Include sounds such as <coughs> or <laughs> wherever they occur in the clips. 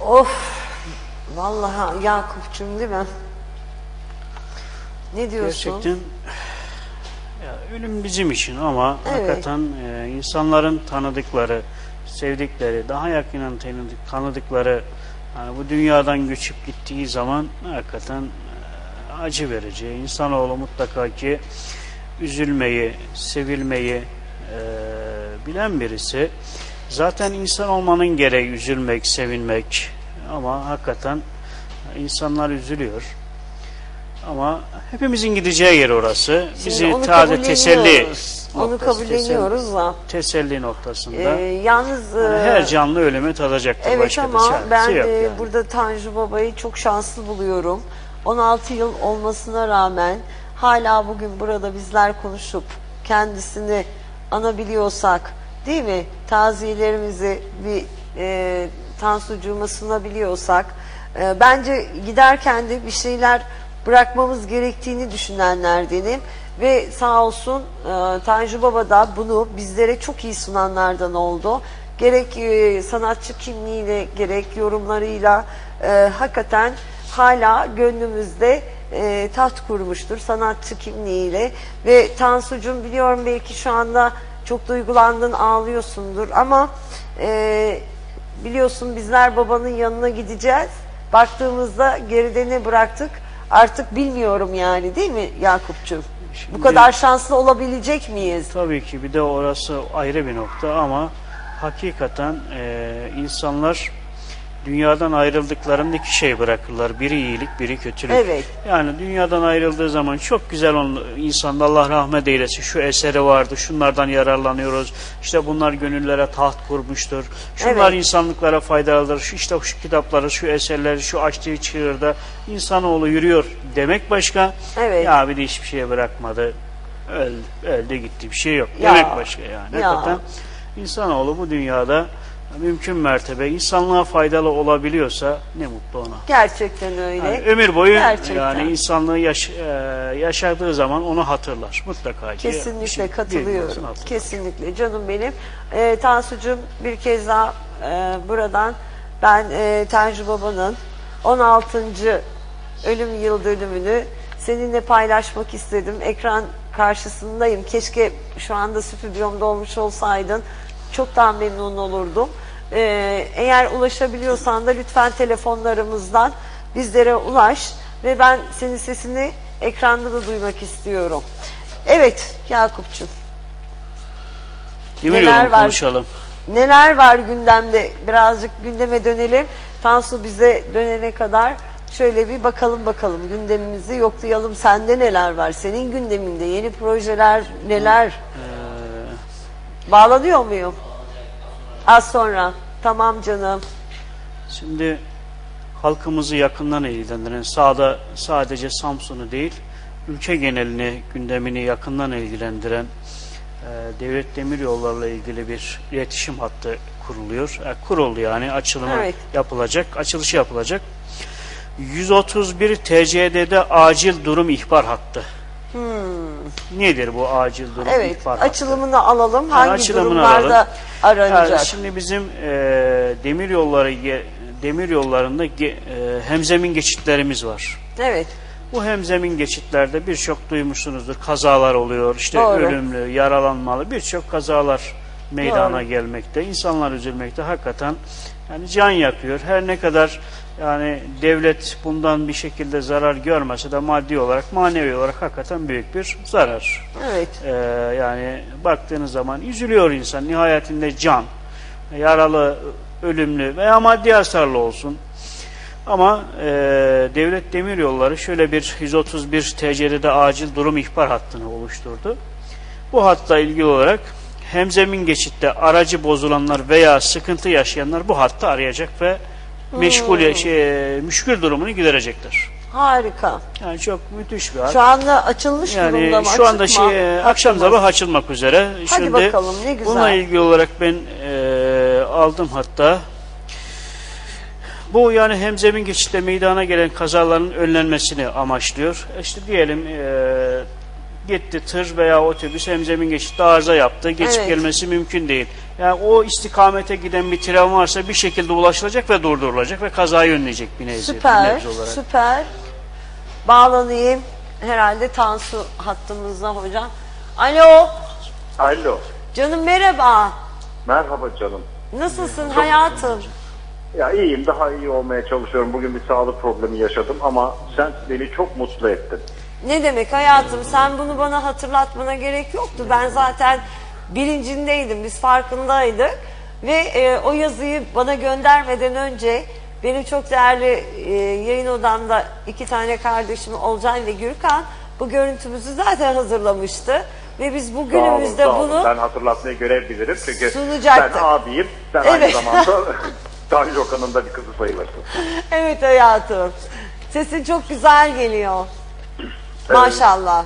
Of. Vallahi Yakup'cum değil mi? Ne diyorsun? Gerçekten ya, ölüm bizim için ama Evet. hakikaten e, insanların tanıdıkları, sevdikleri, daha yakından tanıdık, tanıdıkları yani bu dünyadan göçüp gittiği zaman hakikaten e, acı verici. İnsanoğlu mutlaka ki üzülmeyi, sevilmeyi e, bilen birisi. Zaten insan olmanın gereği üzülmek, sevinmek ama hakikaten insanlar üzülüyor. Ama hepimizin gideceği yer orası. Şimdi Bizi onu taze teselli. Onu kabulleniyoruz da. Teselli noktasında. Ee, yalnız Yani e, her canlı ölümü tadacaktır. Evet Başka ama ben e, yani. burada Tanju Baba'yı çok şanslı buluyorum. 16 yıl olmasına rağmen hala bugün burada bizler konuşup kendisini anabiliyorsak değil mi? Taziyelerimizi bir e, Tansucuğuma sunabiliyorsak e, bence giderken de bir şeyler bırakmamız gerektiğini düşünenlerdenim. Ve sağ olsun e, Tanju Baba da bunu bizlere çok iyi sunanlardan oldu gerek e, sanatçı kimliğiyle gerek yorumlarıyla e, hakikaten hala gönlümüzde e, taht kurmuştur sanatçı kimliğiyle ve Tansu'cum biliyorum belki şu anda çok duygulandın ağlıyorsundur ama e, biliyorsun bizler babanın yanına gideceğiz baktığımızda geride ne bıraktık artık bilmiyorum yani değil mi Yakup'cum? Bu kadar şanslı olabilecek miyiz? Tabii ki bir de orası ayrı bir nokta ama hakikaten e, insanlar dünyadan ayrıldıklarında iki şey bırakırlar. Biri iyilik, biri kötülük. Evet. Yani dünyadan ayrıldığı zaman çok güzel on, insanda Allah rahmet eylesin. Şu eseri vardı, şunlardan yararlanıyoruz. İşte bunlar gönüllere taht kurmuştur. Şunlar Evet. insanlıklara faydalıdır. Şu işte şu kitapları, şu eserleri, şu açtığı çığırda insanoğlu yürüyor demek başka. Evet. Ya bir de hiçbir şey bırakmadı. Öldü, öldü gitti bir şey yok. Ya. Demek başka yani. Ya. Hakikaten insanoğlu bu dünyada mümkün mertebe insanlığa faydalı olabiliyorsa ne mutlu ona. Gerçekten öyle. Yani ömür boyu Gerçekten. yani insanlığı yaş- e, yaşadığı zaman onu hatırlar. Mutlaka ki. Kesinlikle şey- katılıyorum. Kesinlikle canım benim. Ee, Tansucuğum bir kez daha e, buradan ben e, Tanju Baba'nın 16. ölüm yıl dönümünü seninle paylaşmak istedim. Ekran karşısındayım. Keşke şu anda stüdyomda olmuş olsaydın. Çok daha memnun olurdum. Ee, eğer ulaşabiliyorsan da lütfen telefonlarımızdan bizlere ulaş ve ben senin sesini ekranda da duymak istiyorum. Evet Yakup'cum. Neler yolu var? konuşalım. Neler var gündemde? Birazcık gündeme dönelim. Tansu bize dönene kadar şöyle bir bakalım bakalım gündemimizi yoklayalım. Sende neler var? Senin gündeminde yeni projeler neler? Ee, Bağlanıyor muyum? Az sonra. Tamam canım. Şimdi halkımızı yakından ilgilendiren sağda sadece Samsun'u değil ülke genelini gündemini yakından ilgilendiren e, devlet demir yollarla ilgili bir iletişim hattı kuruluyor. E, kuruldu yani açılımı Evet. yapılacak, açılışı yapılacak. 131 TCD'de acil durum ihbar hattı. Nedir bu acil durum. Evet. ihbar hattı? Açılımını alalım. Hangi açılımını durumlarda alalım. aranacak? Yani şimdi bizim e, demir yolları demir yollarında e, hemzemin geçitlerimiz var. Evet. Bu hemzemin geçitlerde birçok duymuşsunuzdur. Kazalar oluyor, işte Doğru. ölümlü, yaralanmalı birçok kazalar meydana Doğru. gelmekte. İnsanlar üzülmekte. Hakikaten yani can yakıyor. Her ne kadar yani devlet bundan bir şekilde zarar görmese de maddi olarak, manevi olarak hakikaten büyük bir zarar. Evet. Ee, yani baktığınız zaman üzülüyor insan. Nihayetinde can, yaralı, ölümlü veya maddi hasarlı olsun. Ama e, Devlet Demiryolları şöyle bir 131 TC'de acil durum ihbar hattını oluşturdu. Bu hatta ilgili olarak hemzemin geçitte aracı bozulanlar veya sıkıntı yaşayanlar bu hattı arayacak ve meşgul şey, müşkül durumunu giderecektir. Harika. Yani çok müthiş bir hat. Şu anda açılmış durumda Yani mı? şu anda Açık mı? şey, e, akşam Açılmaz. sabah açılmak üzere. Hadi Şimdi bakalım, ne güzel. Bununla ilgili olarak ben e, aldım hatta. Bu yani hemzemin geçitte meydana gelen kazaların önlenmesini amaçlıyor. İşte diyelim e, gitti tır veya otobüs hemzemin geçitte arıza yaptı. Geçip Evet. gelmesi mümkün değil. Yani o istikamete giden bir tren varsa bir şekilde ulaşılacak ve durdurulacak ve kazayı önleyecek bir nebze, bir Süper, nebze olarak. süper. Bağlanayım. Herhalde Tansu hattımızda hocam. Alo, Alo. canım merhaba. Merhaba canım. Nasılsın hayatım? Ya iyiyim, daha iyi olmaya çalışıyorum. Bugün bir sağlık problemi yaşadım ama sen beni çok mutlu ettin. Ne demek hayatım? Sen bunu bana hatırlatmana gerek yoktu. Ben zaten bilincindeydim, biz farkındaydık. Ve e, o yazıyı bana göndermeden önce benim çok değerli e, yayın odamda iki tane kardeşim Olcan ve Gürkan bu görüntümüzü zaten hazırlamıştı. Ve biz Sağ olun, bugünümüzde sağ olun. bunu Ben hatırlatmayı görev bilirim çünkü Sunacaktım. ben abiyim, sen Evet. aynı zamanda <laughs> Tanju Okan'ın da bir kızı sayılırsın. Evet hayatım. Sesin çok güzel geliyor. Maşallah.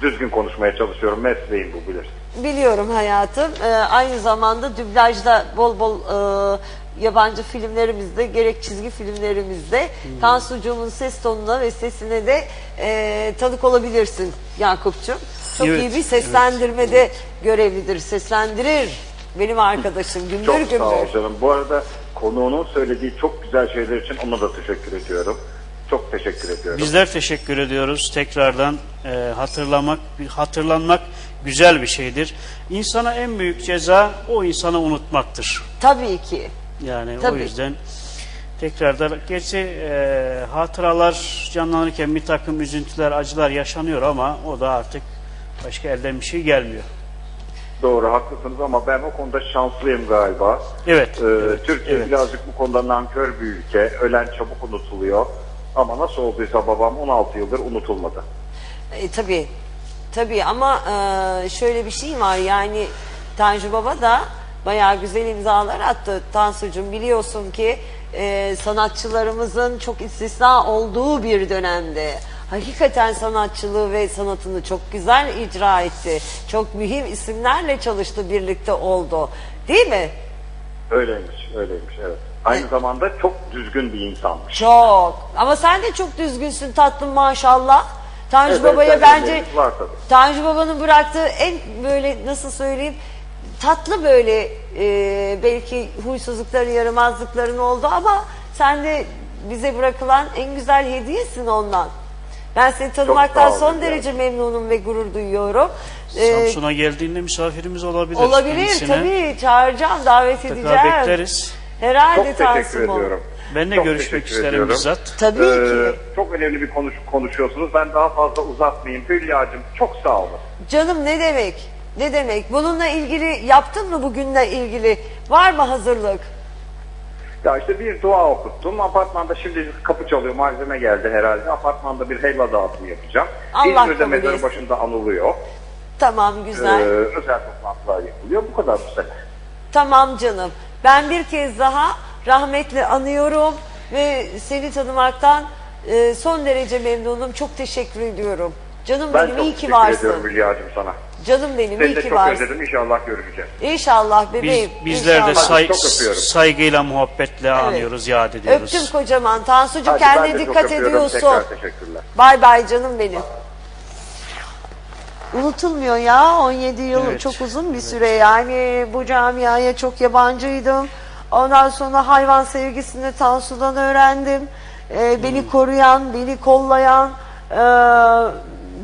Düzgün konuşmaya çalışıyorum, mesleğim bu bilirsin. Biliyorum hayatım. Ee, aynı zamanda dublajda bol bol e, yabancı filmlerimizde gerek çizgi filmlerimizde Tansucuğumun ses tonuna ve sesine de e, tanık olabilirsin Yakup'cum. Çok Evet, iyi bir seslendirmede görevlidir. Seslendirir benim arkadaşım gümbür Çok gümbür. sağ ol canım. Bu arada konuğunun söylediği çok güzel şeyler için ona da teşekkür ediyorum. Çok teşekkür ediyorum. Bizler teşekkür ediyoruz. Tekrardan e, hatırlamak, hatırlanmak güzel bir şeydir. İnsana en büyük ceza o insanı unutmaktır. Tabii ki. Yani o Tabii. yüzden tekrardan gerçi e, hatıralar canlanırken bir takım üzüntüler, acılar yaşanıyor ama o da artık başka elden bir şey gelmiyor. Doğru, haklısınız ama ben o konuda şanslıyım galiba. Evet. Ee, evet, Türkiye evet. birazcık bu konuda nankör bir ülke. Ölen çabuk unutuluyor. Ama nasıl olduysa babam 16 yıldır unutulmadı. E, tabii. Tabii ama e, şöyle bir şey var yani Tanju Baba da bayağı güzel imzalar attı. Tansucuğum biliyorsun ki e, sanatçılarımızın çok istisna olduğu bir dönemde hakikaten sanatçılığı ve sanatını çok güzel icra etti. Çok mühim isimlerle çalıştı, birlikte oldu. Değil mi? Öyleymiş, öyleymiş evet. Aynı E- zamanda çok düzgün bir insanmış. Çok. Ama sen de çok düzgünsün tatlım maşallah. Tanju Evet, Baba'ya bence var tabii. Tanju Baba'nın bıraktığı en böyle nasıl söyleyeyim tatlı böyle e, belki huysuzlukları yaramazlıkların oldu ama sen de bize bırakılan en güzel hediyesin ondan. Ben seni tanımaktan son derece memnunum ve gurur duyuyorum. Ee, Samsun'a geldiğinde misafirimiz olabilir. olabilir kendisine. tabii çağıracağım davet Mutlaka edeceğim. bekleriz. Herhalde Çok teşekkür ediyorum. Ben de Çok görüşmek isterim ediyorum. bizzat. Tabii Ee, ki. çok önemli bir konuş konuşuyorsunuz. Ben daha fazla uzatmayayım. Hülya'cığım çok sağ olun. Canım ne demek? Ne demek? Bununla ilgili yaptın mı bugünle ilgili? Var mı hazırlık? Ya işte bir dua okuttum. Apartmanda şimdi kapı çalıyor. Malzeme geldi herhalde. Apartmanda bir helva dağıtımı yapacağım. Allah İzmir'de kabul mezarı etsin. başında anılıyor. Tamam Ee, güzel. özel toplantılar yapılıyor. Bu kadar bu sene. Tamam canım. Ben bir kez daha rahmetle anıyorum ve seni tanımaktan e, son derece memnunum. Çok teşekkür ediyorum. Canım Ben benim çok iyi ki teşekkür varsın. ediyorum Hülya'cığım sana. Canım benim Seni iyi de ki çok varsın. özledim. İnşallah görüşeceğiz. İnşallah Biz, bebeğim. bizler de inşallah. say- Çok öpüyorum. saygıyla, muhabbetle anıyoruz, yad ediyoruz. Öptüm kocaman. Tansucuğum Hadi ben kendine de çok dikkat öpüyorum. ediyorsun. Tekrar teşekkürler. Bay bay canım benim. Unutulmuyor ya 17 yıl Evet, çok uzun bir süre yani bu camiaya çok yabancıydım. Ondan sonra hayvan sevgisini Tansu'dan öğrendim. Ee, beni koruyan, beni kollayan e,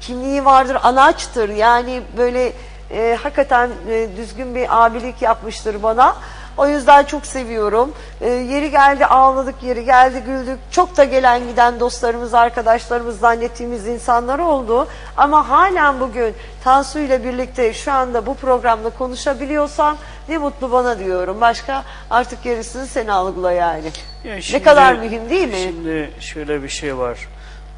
kimliği vardır, anaçtır. Yani böyle e, hakikaten e, düzgün bir abilik yapmıştır bana. O yüzden çok seviyorum. Ee, yeri geldi ağladık, yeri geldi güldük. Çok da gelen giden dostlarımız, arkadaşlarımız zannettiğimiz insanlar oldu. Ama halen bugün Tansu ile birlikte şu anda bu programda konuşabiliyorsam ne mutlu bana diyorum. Başka artık gerisini sen algıla yani. Ya ne şimdi- kadar mühim değil mi? Şimdi şöyle bir şey var.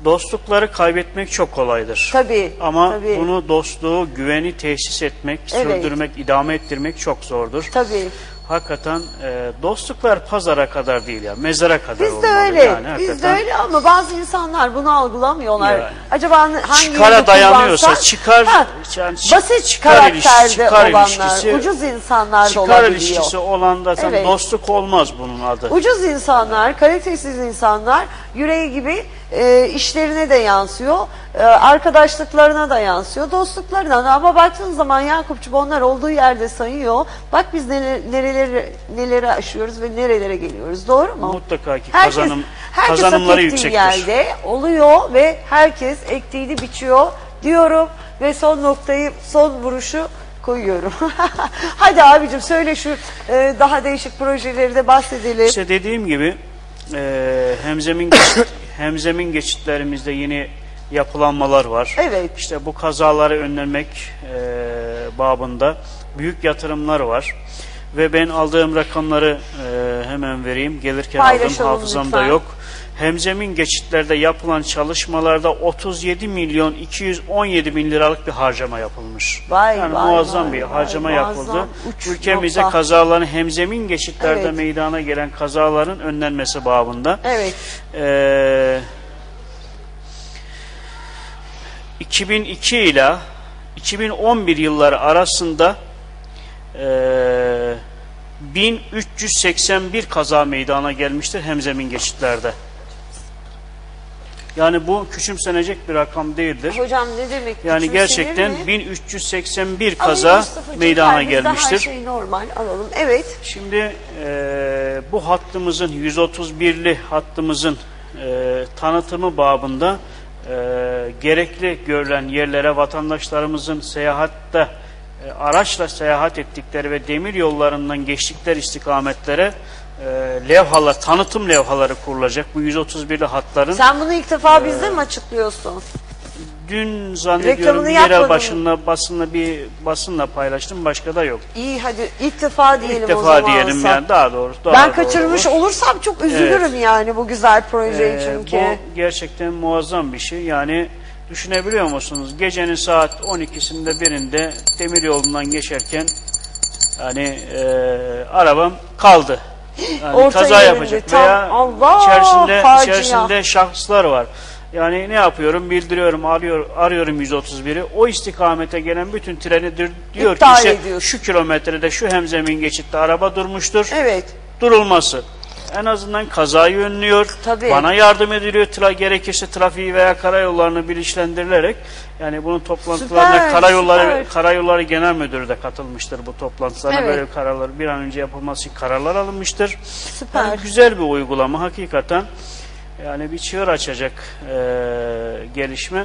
Dostlukları kaybetmek çok kolaydır. Tabii, Ama tabii. bunu dostluğu, güveni tesis etmek, Evet. sürdürmek, idame ettirmek çok zordur. Tabii. Hakikaten e, dostluklar pazara kadar değil ya, mezara kadar Biz de olmalı. öyle. Yani Biz de hakikaten öyle ama bazı insanlar bunu algılamıyorlar. Yani. Acaba hangi Çıkara dayanıyorsa, çıkar- Ha, yani çık- basit çıkar karakterde ilişkisi- çıkar olanlar, ilişkisi- ucuz insanlar da çıkar olabiliyor. ilişkisi olan da Evet. dostluk olmaz bunun adı. Ucuz insanlar, kalitesiz insanlar, yüreği gibi e, işlerine de yansıyor, e, arkadaşlıklarına da yansıyor, dostluklarına da. Ama baktığın zaman Yakupçuk onlar olduğu yerde sayıyor. Bak biz neler, nereleri, neleri aşıyoruz ve nerelere geliyoruz. Doğru mu? Mutlaka ki Herkes, kazanım, herkes kazanımları yüksektir. yerde oluyor ve herkes ektiğini biçiyor diyorum ve son noktayı, son vuruşu koyuyorum. <laughs> Hadi abicim söyle şu e, daha değişik projeleri de bahsedelim. İşte dediğim gibi e, hemzemin <coughs> hemzemin geçitlerimizde yeni yapılanmalar var. Evet. İşte bu kazaları önlemek e, babında büyük yatırımlar var. Ve ben aldığım rakamları e, hemen vereyim. Gelirken aldım hafızamda lütfen. yok. Hemzemin geçitlerde yapılan çalışmalarda 37 milyon 217 bin liralık bir harcama yapılmış. Vay, yani vay, muazzam vay, bir vay, harcama muazzam. yapıldı. Uç Ülkemizde nokta. kazaların hemzemin geçitlerde Evet. meydana gelen kazaların önlenmesi babında. Evet. Ee, 2002 ile 2011 yılları arasında ee, 1381 kaza meydana gelmiştir hemzemin geçitlerde. Yani bu küçümsenecek bir rakam değildir. Hocam ne demek? Yani gerçekten mi? 1381 Alayım kaza Mustafa'cığım, meydana gelmiştir. Her şey normal alalım. Evet. Şimdi e, bu hattımızın 131'li hattımızın e, tanıtımı babında e, gerekli görülen yerlere vatandaşlarımızın seyahatte e, araçla seyahat ettikleri ve demir yollarından geçtikleri istikametlere e, levhalar, tanıtım levhaları kurulacak. Bu 131'li hatların Sen bunu ilk defa bizde mi açıklıyorsun? dün zannediyorum Reklamını yerel yapmadın başınla basınla bir basınla paylaştım. Başka da yok. İyi hadi ilk defa diyelim İlk o defa zaman. diyelim Sa- yani daha doğrusu. Daha Ben doğru kaçırmış olur. olursam çok üzülürüm yani bu güzel proje Ee, için ki. Bu gerçekten muazzam bir şey. Yani düşünebiliyor musunuz? Gecenin saat 12'sinde birinde demir yolundan geçerken yani e, arabam kaldı. Yani Orta kaza yerinde, yapacak tam veya Allah, içerisinde facia. içerisinde şahıslar var. Yani ne yapıyorum? Bildiriyorum, arıyor, arıyorum 131'i. O istikamete gelen bütün treni diyor İptal ki işte ediyorsun. şu kilometrede şu hemzemin geçitte araba durmuştur Evet. durulması. En azından kazayı önlüyor. Tabii. Bana yardım ediliyor. Tra gerekirse trafiği veya karayollarını bilinçlendirilerek yani bunun toplantılarına Süper, karayolları süper. karayolları genel müdürü de katılmıştır bu toplantılara. Evet. Böyle kararlar bir an önce yapılması için kararlar alınmıştır. Süper. Yani güzel bir uygulama hakikaten. Yani bir çığır açacak e, gelişme.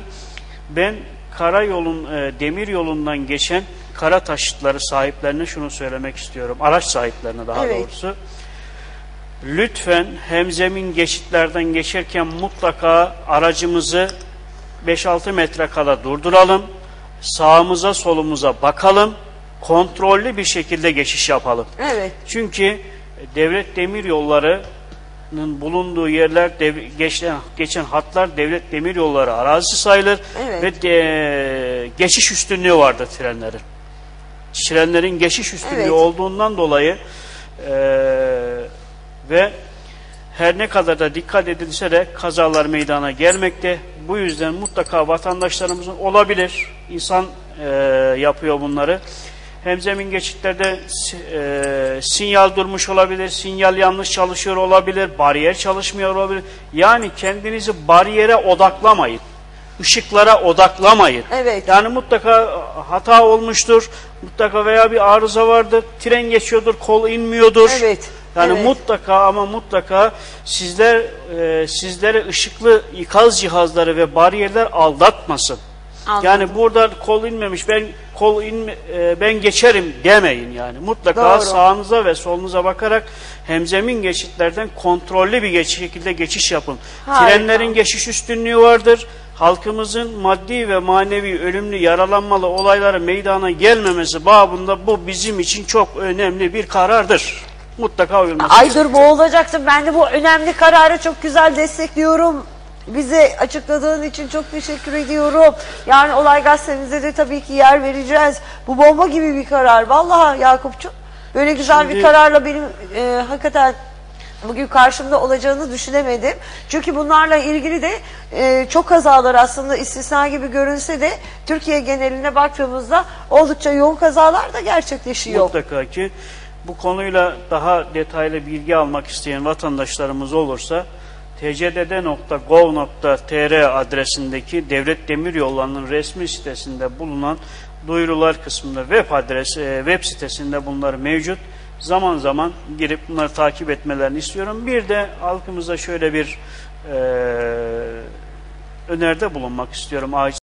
Ben karayolun e, demir yolundan geçen kara taşıtları sahiplerine şunu söylemek istiyorum. Araç sahiplerine daha Evet. doğrusu. Lütfen hemzemin geçitlerden geçerken mutlaka aracımızı 5-6 metre kala durduralım. Sağımıza solumuza bakalım. Kontrollü bir şekilde geçiş yapalım. Evet. Çünkü devlet demir yollarının bulunduğu yerler dev- geçen, geçen hatlar devlet demir yolları arazisi sayılır Evet. ve de, geçiş üstünlüğü vardır trenlerin. Trenlerin geçiş üstünlüğü Evet. olduğundan dolayı e, ve her ne kadar da dikkat edilse de kazalar meydana gelmekte. Bu yüzden mutlaka vatandaşlarımızın olabilir. İnsan e, yapıyor bunları. Hemzemin geçitlerde si- e, sinyal durmuş olabilir, sinyal yanlış çalışıyor olabilir, bariyer çalışmıyor olabilir. Yani kendinizi bariyere odaklamayın. Işıklara odaklamayın. Evet. Yani mutlaka hata olmuştur. Mutlaka veya bir arıza vardır. Tren geçiyordur, kol inmiyordur. Evet, Yani evet. mutlaka ama mutlaka sizler e, sizlere ışıklı ikaz cihazları ve bariyerler aldatmasın. Anladım. Yani burada kol inmemiş ben kol inme, e, ben geçerim demeyin yani. Mutlaka Doğru. sağınıza ve solunuza bakarak hemzemin geçitlerden kontrollü bir geç, şekilde geçiş yapın. Harika. Trenlerin geçiş üstünlüğü vardır. Halkımızın maddi ve manevi ölümlü yaralanmalı olayları meydana gelmemesi babında bu bizim için çok önemli bir karardır. Mutlaka uyulması. Ay dur bu olacaktı. Ben de bu önemli kararı çok güzel destekliyorum. Bize açıkladığın için çok teşekkür ediyorum. Yani olay gazetemize de tabii ki yer vereceğiz. Bu bomba gibi bir karar. Vallahi Yakupçuk böyle güzel bir Şimdi- kararla benim e, hakikaten bugün karşımda olacağını düşünemedim. Çünkü bunlarla ilgili de e, çok kazalar aslında istisna gibi görünse de Türkiye geneline baktığımızda oldukça yoğun kazalar da gerçekleşiyor. Mutlaka ki bu konuyla daha detaylı bilgi almak isteyen vatandaşlarımız olursa tcdd.gov.tr adresindeki Devlet Demiryolları'nın resmi sitesinde bulunan duyurular kısmında web adresi e, web sitesinde bunlar mevcut. Zaman zaman girip bunları takip etmelerini istiyorum. Bir de halkımıza şöyle bir e, öneride bulunmak istiyorum.